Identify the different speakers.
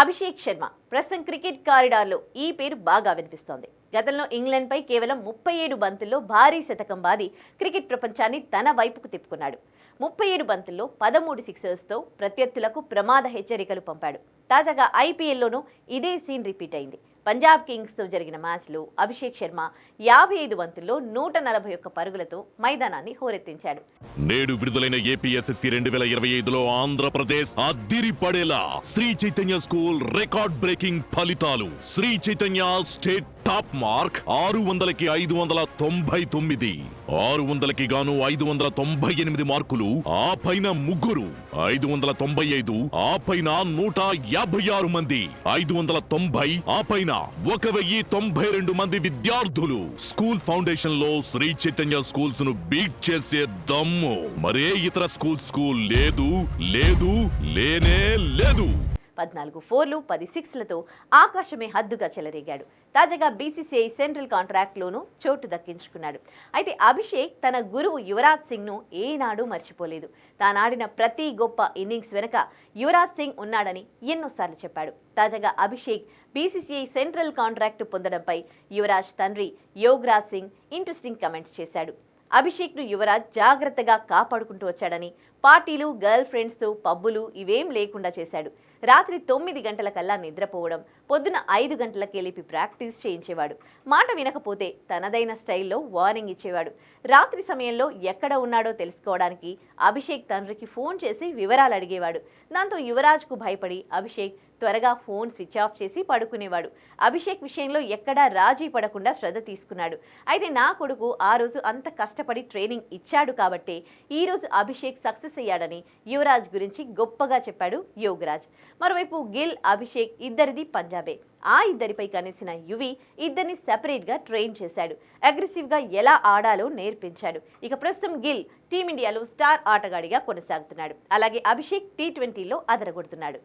Speaker 1: అభిషేక్ శర్మ ప్రస్తుతం క్రికెట్ కారిడార్లో ఈ పేరు బాగా వినిపిస్తోంది. గతంలో ఇంగ్లాండ్పై కేవలం ముప్పై ఏడు బంతుల్లో భారీ శతకం బాది క్రికెట్ ప్రపంచాన్ని తన వైపుకు తిప్పుకున్నాడు. ముప్పై ఏడు బంతుల్లో పదమూడు సిక్సర్స్తో ప్రత్యర్థులకు ప్రమాద హెచ్చరికలు పంపాడు. తాజాగా ఐపీఎల్లోనూ ఇదే సీన్ రిపీట్ అయింది. పంజాబ్ కింగ్స్తో జరిగిన మ్యాచ్లో అభిషేక్ శర్మ యాభై ఐదు వంతుల్లో నూట నలభై ఒక్క పరుగులతో మైదానాన్ని హోరెత్తించాడు.
Speaker 2: నేడు విడుదలైన ఏపీఎస్ఎస్సి రెండు వేల ఇరవై ఐదులో ఆంధ్రప్రదేశ్ అద్దిరి పడేలా Sri Chaitanya school record breaking ఫలితాలు. Sri Chaitanya state top mark ఆరు వందలకి ఐదు వందల తొంభై తొమ్మిది. ఆరు వందలకి గాను ఐదు వందల తొంభై ఎనిమిది మార్కులు ఆ పైన ముగ్గురు. ఐదు వందల తొంభై ఐదు ఆ పైన నూట యాభై ఆరు మంది. ఐదు వందల తొంభై ఆ పైన ఒక వెయ్యి తొంభై రెండు మంది విద్యార్థులు. స్కూల్ ఫౌండేషన్లో శ్రీ చైతన్య స్కూల్స్ను బీట్ చేసే దమ్ము. మరే ఇతర స్కూల్స్కు లేదు లేదు లేనే లేదు.
Speaker 1: పద్నాలుగు ఫోర్లు పది సిక్స్లతో ఆకాశమే హద్దుగా చెలరేగాడు. తాజాగా బీసీసీఐ సెంట్రల్ కాంట్రాక్ట్లోనూ చోటు దక్కించుకున్నాడు. అయితే అభిషేక్ తన గురువు యువరాజ్ సింగ్ను ఏనాడూ మర్చిపోలేదు. తానాడిన ప్రతి గొప్ప ఇన్నింగ్స్ వెనుక యువరాజ్ సింగ్ ఉన్నాడని ఎన్నోసార్లు చెప్పాడు. తాజాగా అభిషేక్ బీసీసీఐ సెంట్రల్ కాంట్రాక్ట్ పొందడంపై యువరాజ్ తండ్రి యోగ్రాజ్ సింగ్ ఇంట్రెస్టింగ్ కమెంట్స్ చేశాడు. అభిషేక్ను యువరాజ్ జాగ్రత్తగా కాపాడుకుంటూ వచ్చాడని పార్టీలు గర్ల్ ఫ్రెండ్స్తో పబ్బులు ఇవేం లేకుండా చేశాడు. రాత్రి తొమ్మిది గంటల కల్లా నిద్రపోవడం పొద్దున ఐదు గంటలకే లేపి ప్రాక్టీస్ చేయించేవాడు. మాట వినకపోతే తనదైన స్టైల్లో వార్నింగ్ ఇచ్చేవాడు. రాత్రి సమయంలో ఎక్కడ ఉన్నాడో తెలుసుకోవడానికి అభిషేక్ తండ్రికి ఫోన్ చేసి వివరాలు అడిగేవాడు. దాంతో యువరాజ్కు భయపడి అభిషేక్ త్వరగా ఫోన్ స్విచ్ ఆఫ్ చేసి పడుకునేవాడు. అభిషేక్ విషయంలో ఎక్కడా రాజీ పడకుండా శ్రద్ధ తీసుకున్నాడు. అయితే నా కొడుకు ఆ రోజు అంత కష్టపడి ట్రైనింగ్ ఇచ్చాడు కాబట్టి ఈ రోజు అభిషేక్ సక్సెస్ అయ్యాడని యువరాజ్ గురించి గొప్పగా చెప్పాడు యోగరాజ్. మరోవైపు గిల్ అభిషేక్ ఇద్దరిది పంజాబే. ఆ ఇద్దరిపై కనేసిన యువి ఇద్దరిని సెపరేట్గా ట్రైన్ చేశాడు. అగ్రెసివ్గా ఎలా ఆడాలో నేర్పించాడు. ఇక ప్రస్తుతం గిల్ టీమిండియాలో స్టార్ ఆటగాడిగా కొనసాగుతున్నాడు. అలాగే అభిషేక్ టీ ట్వంటీలో అదరగొడుతున్నాడు.